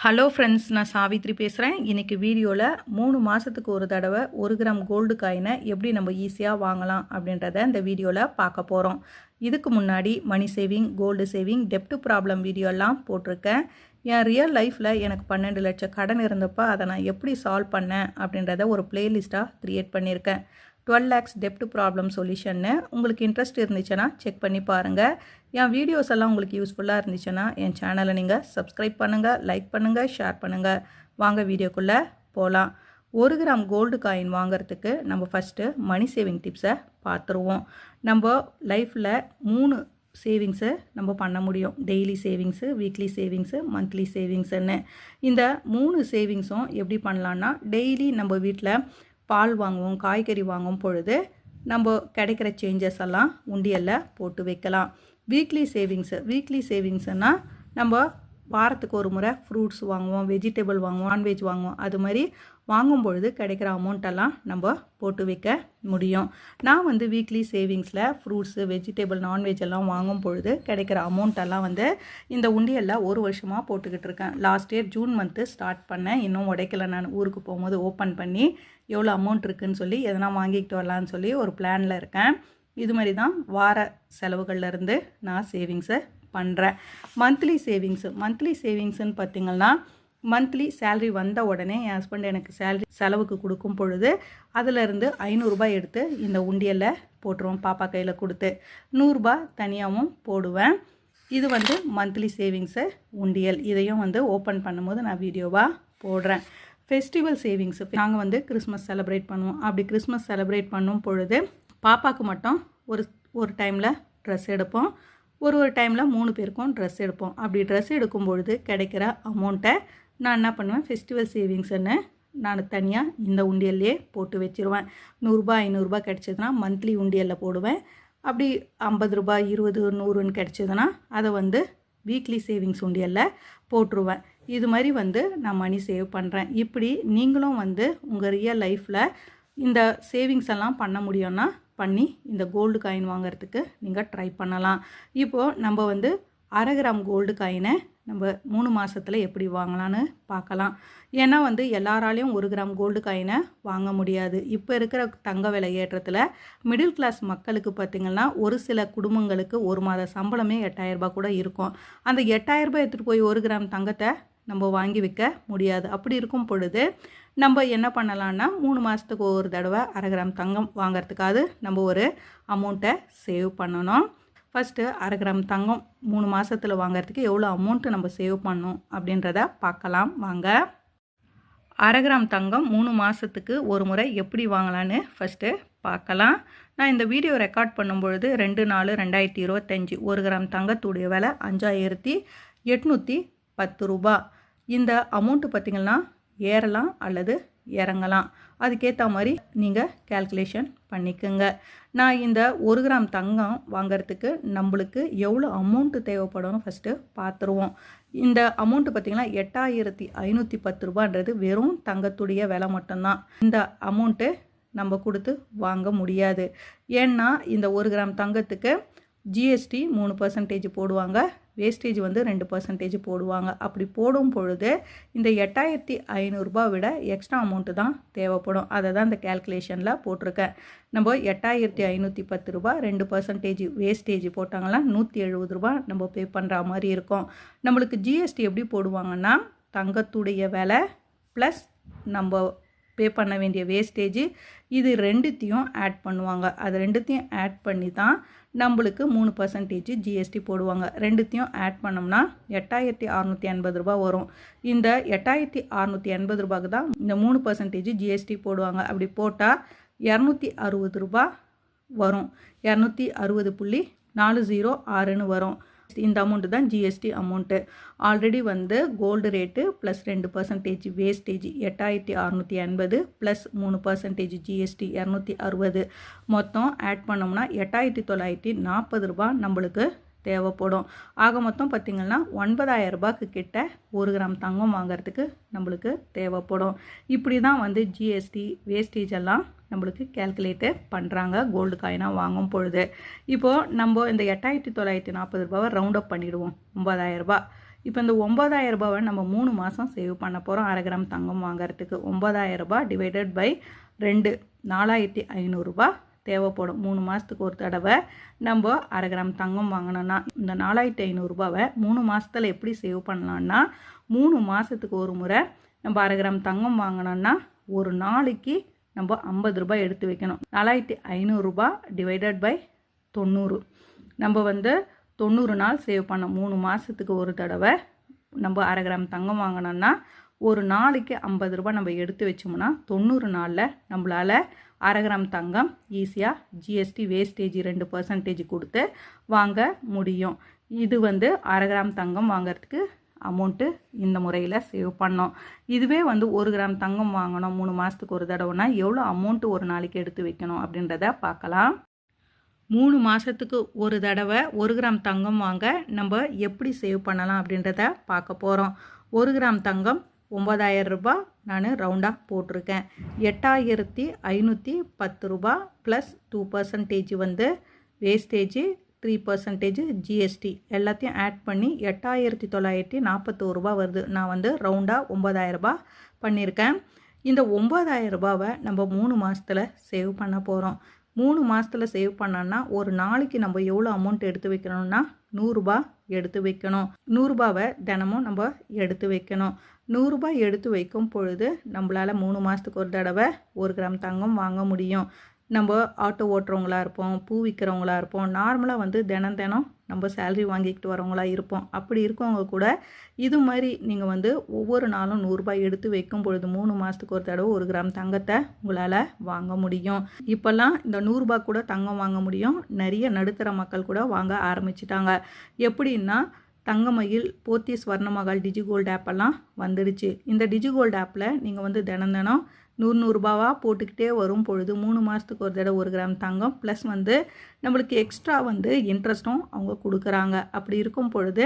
Hello friends நான் சாவித்ரி பேசுகிறேன் இன்றைக்கி வீடியோவில் மூணு மாதத்துக்கு ஒரு தடவை ஒரு கிராம் கோல்டு காயினை எப்படி நம்ம ஈஸியாக வாங்கலாம் அப்படின்றத இந்த வீடியோவில் பார்க்க போகிறோம் இதுக்கு முன்னாடி மணி சேவிங் கோல்டு சேவிங் டெப்ட் ப்ராப்ளம் வீடியோலாம் போட்டிருக்கேன். என் ரியல் லைஃப்பில் எனக்கு பன்னெண்டு லட்சம் கடன் இருந்தப்போ அதை நான் எப்படி சால்வ் பண்ணேன் அப்படின்றத ஒரு பிளேலிஸ்ட்டாக க்ரியேட் பண்ணியிருக்கேன். டுவெல் லேக்ஸ் டெப்ட் ப்ராப்ளம் சொல்யூஷன்னு உங்களுக்கு இன்ட்ரெஸ்ட் இருந்துச்சுன்னா செக் பண்ணி பாருங்கள் என் வீடியோஸ் எல்லாம் உங்களுக்கு யூஸ்ஃபுல்லாக இருந்துச்சுன்னா என் சேனலை நீங்கள் சப்ஸ்கிரைப் பண்ணுங்கள் லைக் பண்ணுங்கள் ஷேர் பண்ணுங்கள் வாங்க வீடியோக்குள்ளே போகலாம் ஒரு கிராம் கோல்டு காயின் வாங்குறதுக்கு நம்ம ஃபஸ்ட்டு மணி சேவிங் டிப்ஸை பார்த்துருவோம் நம்ம லைஃப்பில் மூணு சேவிங்ஸு நம்ம பண்ண முடியும். Daily savings weekly savings monthly சேவிங்ஸுன்னு இந்த மூணு சேவிங்ஸும் எப்படி பண்ணலான்னா டெய்லி நம்ம வீட்டில் பால் வாங்குவோம் காய்கறி வாங்கும் பொழுது நம்ம கிடைக்கிற சேஞ்சஸ் எல்லாம் உண்டியலில் போட்டு வைக்கலாம். வீக்லி சேவிங்ஸு வீக்லி சேவிங்ஸ்னால் நம்ம வாரத்துக்கு ஒரு முறை ஃப்ரூட்ஸ் வாங்குவோம் வெஜிடபிள் வாங்குவோம் நான்வெஜ் வாங்குவோம். அது மாதிரி வாங்கும் பொழுது கிடைக்கிற அமௌண்ட்டெல்லாம் நம்ம போட்டு வைக்க முடியும். நான் வந்து வீக்லி சேவிங்ஸில் ஃப்ரூட்ஸு வெஜிடபிள் நான்வெஜ் எல்லாம் வாங்கும் பொழுது கிடைக்கிற அமௌண்ட்டெல்லாம் வந்து இந்த உண்டியலில் ஒரு வருஷமாக போட்டுக்கிட்டு இருக்கேன். Last year June month start பண்ணேன். இன்னும் உடைக்கல நான். ஊருக்கு போகும்போது ஓப்பன் பண்ணி எவ்வளோ அமௌண்ட் இருக்குதுன்னு சொல்லி எதனா வாங்கிக்கிட்டு வரலான்னு சொல்லி ஒரு பிளானில் இருக்கேன். இது மாதிரி தான் வார செலவுகள்லேருந்து நான் சேவிங்ஸை பண்ணுறேன் மந்த்லி சேவிங்ஸு மந்த்லி சேவிங்ஸுன்னு பார்த்திங்கன்னா மந்த்லி சேல்ரி வந்த உடனே என் ஹஸ்பண்ட் எனக்கு சேல்ரி செலவுக்கு கொடுக்கும் பொழுது அதிலிருந்து ஐநூறுரூபா எடுத்து இந்த உண்டியலில் போட்டுருவோம் பாப்பா கையில் கொடுத்து. நூறுரூபா தனியாகவும் போடுவேன். இது வந்து மந்த்லி சேவிங்ஸு உண்டியல். இதையும் வந்து ஓப்பன் பண்ணும்போது நான் வீடியோவாக போடுறேன். ஃபெஸ்டிவல் சேவிங்ஸு நாங்கள் வந்து கிறிஸ்மஸ் செலிப்ரேட் பண்ணுவோம். அப்படி கிறிஸ்மஸ் செலிப்ரேட் பண்ணும் பொழுது பாப்பாவுக்கு மட்டும் ஒரு ஒரு டைமில் ட்ரெஸ் எடுப்போம். ஒரு ஒரு டைமில் மூணு பேருக்கும் ட்ரெஸ் எடுப்போம். அப்படி ட்ரெஸ் எடுக்கும் பொழுது கிடைக்கிற அமௌண்ட்டை நான் என்ன பண்ணுவேன்? ஃபெஸ்டிவல் சேவிங்ஸ்ன்னு நான் தனியாக இந்த உண்டியல்லையே போட்டு வச்சுருவேன். நூறுரூபா ஐநூறுரூபா கிடச்சதுன்னா மந்த்லி உண்டியலில் போடுவேன். அப்படி ஐம்பது ரூபாய் இருபது நூறுன்னு கிடச்சதுன்னா அதை வந்து வீக்லி சேவிங்ஸ் உண்டியலில் போட்டுருவேன். இது மாதிரி வந்து நான் மணி சேவ் பண்ணுறேன் இப்படி நீங்களும் வந்து உங்கள் ரியல் லைஃப்பில் இந்த சேவிங்ஸ் எல்லாம் பண்ண முடியும்னா பண்ணி இந்த கோல்டு காயின் வாங்கிறதுக்கு நீங்கள் ட்ரை பண்ணலாம். இப்போது நம்ம வந்து அரை கிராம் கோல்டு காயினை நம்ம மூணு மாதத்தில் எப்படி வாங்கலான்னு பார்க்கலாம். ஏன்னா வந்து எல்லாராலையும் ஒரு கிராம் கோல்டு காயினை வாங்க முடியாது. இப்போ இருக்கிற தங்க விலை ஏற்றத்தில் மிடில் கிளாஸ் மக்களுக்கு பார்த்திங்கன்னா ஒரு சில குடும்பங்களுக்கு ஒரு மாத சம்பளமே எட்டாயிரரூபா கூட இருக்கும். அந்த எட்டாயிரரூபா எடுத்துகிட்டு போய் ஒரு கிராம் தங்கத்தை நம்ம வாங்கி விற்க முடியாது. அப்படி இருக்கும் பொழுது நம்ம என்ன பண்ணலான்னா மூணு மாதத்துக்கு ஒரு தடவை அரை கிராம் தங்கம் வாங்கிறதுக்காவது நம்ம ஒரு அமௌண்ட்டை சேவ் பண்ணணும். ஃபஸ்ட்டு அரை கிராம் தங்கம் மூணு மாதத்தில் வாங்கிறதுக்கு எவ்வளோ அமௌண்ட்டு நம்ம சேவ் பண்ணோம் அப்படின்றத பார்க்கலாம். வாங்க. அரை கிராம் தங்கம் மூணு மாதத்துக்கு ஒரு முறை எப்படி வாங்கலான்னு ஃபஸ்ட்டு பார்க்கலாம். நான் இந்த வீடியோ ரெக்கார்ட் பண்ணும்பொழுது ரெண்டு நாலு ரெண்டாயிரத்தி இருபத்தஞ்சி ஒரு கிராம் தங்கத்துடைய விலை அஞ்சாயிரத்தி எட்நூற்றி பத்து ரூபா. இந்த அமௌண்ட்டு பார்த்திங்கன்னா ஏறலாம் அல்லது இறங்கலாம். அதுக்கேற்ற மாதிரி நீங்கள் கேல்குலேஷன் பண்ணிக்கோங்க. நான் இந்த ஒரு கிராம் தங்கம் வாங்கிறதுக்கு நம்மளுக்கு எவ்வளோ அமௌண்ட்டு தேவைப்படும் ஃபஸ்ட்டு பார்த்துருவோம் இந்த அமௌண்ட்டு பார்த்திங்கன்னா எட்டாயிரத்தி ஐநூற்றி பத்து ரூபான்றது வெறும் தங்கத்துடைய விலை மட்டும்தான். இந்த அமௌண்ட்டு நம்ம கொடுத்து வாங்க முடியாது. ஏன்னா இந்த ஒரு கிராம் தங்கத்துக்கு ஜிஎஸ்டி மூணு பர்சன்டேஜ் போடுவாங்க. வேஸ்டேஜ் வந்து ரெண்டு பர்சன்டேஜ் போடுவாங்க. அப்படி போடும் பொழுது இந்த எட்டாயிரத்தி ஐநூறுரூபா விட எக்ஸ்ட்ரா அமௌண்ட்டு தான் தேவைப்படும். அதை தான் இந்த கேல்குலேஷனில் போட்டிருக்கேன். நம்ம எட்டாயிரத்தி ஐநூற்றி பத்து ரூபா ரெண்டு பர்சன்டேஜ் வேஸ்டேஜ் போட்டாங்கன்னா நூற்றி எழுபது ரூபா நம்ம பே பண்ணுற மாதிரி இருக்கும். நம்மளுக்கு ஜிஎஸ்டி எப்படி போடுவாங்கன்னா தங்கத்துடைய விலை ப்ளஸ் நம்ம பே பண்ண வேண்டிய வேஸ்டேஜ் இது ரெண்டுத்தையும் ஆட் பண்ணுவாங்க. அது ரெண்டுத்தையும் ஆட் பண்ணி தான் நம்மளுக்கு மூணு பர்சன்டேஜ் ஜிஎஸ்டி போடுவாங்க. ரெண்டுத்தையும் ஆட் பண்ணோம்னா எட்டாயிரத்தி அறநூற்றி எண்பது ரூபா வரும். இந்த எட்டாயிரத்தி அறநூற்றி எண்பது ரூபாய்க்கு தான் இந்த மூணு பர்சன்டேஜ் ஜிஎஸ்டி போடுவாங்க. அப்படி போட்டால் இரநூத்தி அறுபது ரூபா வரும். இரநூத்தி அறுபது புள்ளி நாலு ஜீரோ ஆறுன்னு வரும். இந்த அமௌண்ட்டு தான் ஜிஎஸ்டி அமௌண்ட்டு ஆல்ரெடி வந்து கோல்டு ரேட்டு ப்ளஸ் ரெண்டு பர்சன்டேஜ் வேஸ்டேஜ் எட்டாயிரத்தி அறநூற்றி எண்பது ப்ளஸ் மூணு பர்சன்டேஜ் ஜிஎஸ்டி இரநூத்தி அறுபது. மொத்தம் ஆட் பண்ணோம்னா எட்டாயிரத்தி தொள்ளாயிரத்தி நாற்பது ரூபா நம்மளுக்கு தேவைப்படும். ஆக மொத்தம் பார்த்திங்கன்னா ஒன்பதாயிரம் ரூபாய்க்கு கிட்ட ஒரு கிராம் தங்கம் வாங்கிறதுக்கு நம்மளுக்கு தேவைப்படும். இப்படி தான் வந்து ஜிஎஸ்டி வேஸ்டேஜ் எல்லாம் நம்மளுக்கு கேல்குலேட்டு பண்ணுறாங்க கோல்டு காயினாக வாங்கும் பொழுது. இப்போது நம்ம இந்த எட்டாயிரத்தி தொள்ளாயிரத்தி நாற்பது ரூபாவை ரவுண்ட் அப் பண்ணிவிடுவோம் ஒம்பதாயிரரூபா இப்போ இந்த ஒம்பதாயிரம் ரூபாவை நம்ம மூணு மாதம் சேவ் பண்ண போகிறோம் அரை கிராம் தங்கம் வாங்குறதுக்கு. ஒம்பதாயிரம் ரூபாய் டிவைடட் பை ரெண்டு. நாலாயிரத்தி ஐநூறுரூபா தேவைப்படும். மூணு மாதத்துக்கு ஒரு தடவை நம்ம அரை கிராம் தங்கம் வாங்கினோன்னா இந்த நாலாயிரத்தி ஐநூறுரூபாவை மூணு மாதத்தில் எப்படி சேவ் பண்ணலான்னா மூணு மாதத்துக்கு ஒரு முறை நம்ம அரை கிராம் தங்கம் வாங்கினோன்னா ஒரு நாளைக்கு நம்ம ஐம்பது ரூபாய் எடுத்து வைக்கணும். நாலாயிரத்தி ஐநூறுரூபா டிவைடட் பை தொண்ணூறு. நம்ம வந்து தொண்ணூறு நாள் சேவ் பண்ணோம் மூணு மாதத்துக்கு ஒரு தடவை நம்ம அரை கிராம் தங்கம் வாங்கினோன்னா ஒரு நாளைக்கு ஐம்பது ரூபாய் நம்ம எடுத்து வச்சோம்னா தொண்ணூறு நாளில் நம்மளால் அரை கிராம் தங்கம் ஈஸியாக ஜிஎஸ்டி வேஸ்டேஜ் ரெண்டு பர்சன்டேஜ் கொடுத்து வாங்க முடியும். இது வந்து அரை கிராம் தங்கம் வாங்கிறதுக்கு அமௌண்ட்டு இந்த முறையில் சேவ் பண்ணோம். இதுவே வந்து ஒரு கிராம் தங்கம் வாங்கணும் மூணு மாதத்துக்கு ஒரு தடவைனா எவ்வளோ அமௌண்ட்டு ஒரு நாளைக்கு எடுத்து வைக்கணும் அப்படின்றத பார்க்கலாம். மூணு மாதத்துக்கு ஒரு தடவை ஒரு கிராம் தங்கம் வாங்க நம்ம எப்படி சேவ் பண்ணலாம் அப்படின்றத பார்க்க போகிறோம் ஒரு கிராம் தங்கம் ஒம்பதாயிரம் ரூபாய் நான் ரவுண்டாக போட்டிருக்கேன். எட்டாயிரத்தி ஐநூற்றி பத்து ரூபா ப்ளஸ் டூ பர்சன்டேஜ் வந்து வேஸ்டேஜ் த்ரீ பர்சன்டேஜ் ஜிஎஸ்டி எல்லாத்தையும் ஆட் பண்ணி எட்டாயிரத்தி தொள்ளாயிரத்தி நாற்பத்தோரு ரூபா வருது. நான் வந்து ரவுண்டாக ஒம்பதாயிரரூபா பண்ணியிருக்கேன். இந்த ஒம்பதாயிரம் ரூபாவை நம்ம மூணு மாதத்தில் சேவ் பண்ண போகிறோம் மூணு மாதத்தில் சேவ் பண்ணோன்னா ஒரு நாளைக்கு நம்ம எவ்வளோ அமௌண்ட் எடுத்து வைக்கணும்னா நூறுரூபா எடுத்து வைக்கணும். நூறுரூபாவை தினமும் நம்ம எடுத்து வைக்கணும். நூறுரூபா எடுத்து வைக்கும் பொழுது நம்மளால் மூணு மாதத்துக்கு ஒரு தடவை ஒரு கிராம் தங்கம் வாங்க முடியும். நம்ம ஆட்டோ ஓட்டுறவங்களா இருப்போம் பூ விற்கிறவங்களா இருப்போம் நார்மலாக வந்து தினம் தினம் நம்ம சேல்ரி வாங்கிக்கிட்டு வரவங்களா இருப்போம். அப்படி இருக்கவங்க கூட இது மாதிரி நீங்கள் வந்து ஒவ்வொரு நாளும் நூறுரூபாய் எடுத்து வைக்கும் பொழுது மூணு மாதத்துக்கு ஒரு தடவை ஒரு கிராம் தங்கத்தை உங்களால் வாங்க முடியும். இப்போல்லாம் இந்த நூறுரூபா கூட தங்கம் வாங்க முடியும். நிறைய நடுத்தர மக்கள் கூட வாங்க ஆரம்பிச்சிட்டாங்க. எப்படின்னா தங்கமயில் போத்தி ஸ்வர்ணமகால் டிஜிகோல்டு ஆப்பெல்லாம் வந்துடுச்சு. இந்த டிஜிகோல்டு ஆப்பில் நீங்கள் வந்து தினம் தினம் நூறு நூறுரூபாவாக போட்டுக்கிட்டே வரும் பொழுது மூணு மாதத்துக்கு ஒரு தடவை ஒரு கிராம் தங்கம் ப்ளஸ் வந்து நம்மளுக்கு எக்ஸ்ட்ரா வந்து இன்ட்ரெஸ்ட்டும் அவங்க கொடுக்குறாங்க. அப்படி இருக்கும் பொழுது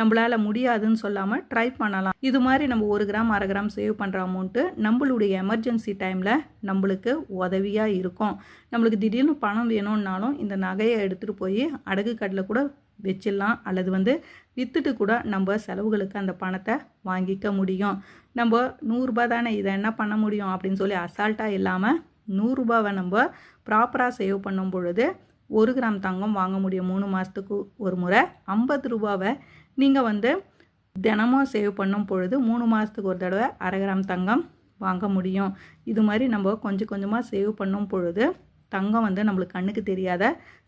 நம்மளால் முடியாதுன்னு சொல்லாமல் ட்ரை பண்ணலாம். இது மாதிரி நம்ம ஒரு கிராம் அரை கிராம் சேவ் பண்ணுற அமௌண்ட்டு நம்மளுடைய எமர்ஜென்சி டைமில் நம்மளுக்கு உதவியாக இருக்கும். நம்மளுக்கு திடீர்னு பணம் வேணும்னாலும் இந்த நகையை எடுத்துகிட்டு போய் அடகு கட்டில் கூட வச்சிடலாம். அல்லது வந்து விற்றுட்டு கூட நம்ம செலவுகளுக்கு அந்த பணத்தை வாங்கிக்க முடியும். நம்ம நூறுரூபா தானே இதை என்ன பண்ண முடியும் அப்படின்னு சொல்லி அசால்ட்டாக இல்லாமல் நூறுரூபாவை நம்ம ப்ராப்பராக சேவ் பண்ணும் பொழுது ஒரு கிராம் தங்கம் வாங்க முடியும். மூணு மாதத்துக்கு ஒரு முறை ஐம்பது ரூபாவை நீங்கள் வந்து தினமும் சேவ் பண்ணும் பொழுது மூணு மாதத்துக்கு ஒரு தடவை அரை கிராம் தங்கம் வாங்க முடியும். இது மாதிரி நம்ம கொஞ்சம் கொஞ்சமாக சேவ் பண்ணும் பொழுது தங்கம் வந்து நம்மளுக்கு கண்ணுக்கு தெரியாத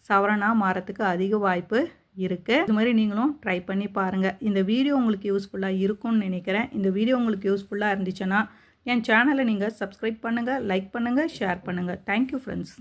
சவரனாக மாறத்துக்கு அதிக வாய்ப்பு இருக்குது இது மாதிரி நீங்களும் ட்ரை பண்ணி பாருங்கள் இந்த வீடியோ உங்களுக்கு யூஸ்ஃபுல்லாக இருக்கும்னு நினைக்கிறேன். இந்த வீடியோ உங்களுக்கு யூஸ்ஃபுல்லாக இருந்துச்சுன்னா என் சேனலை நீங்கள் சப்ஸ்கிரைப் பண்ணுங்கள் லைக் பண்ணுங்கள் ஷேர் பண்ணுங்கள் தேங்க்யூ ஃப்ரெண்ட்ஸ்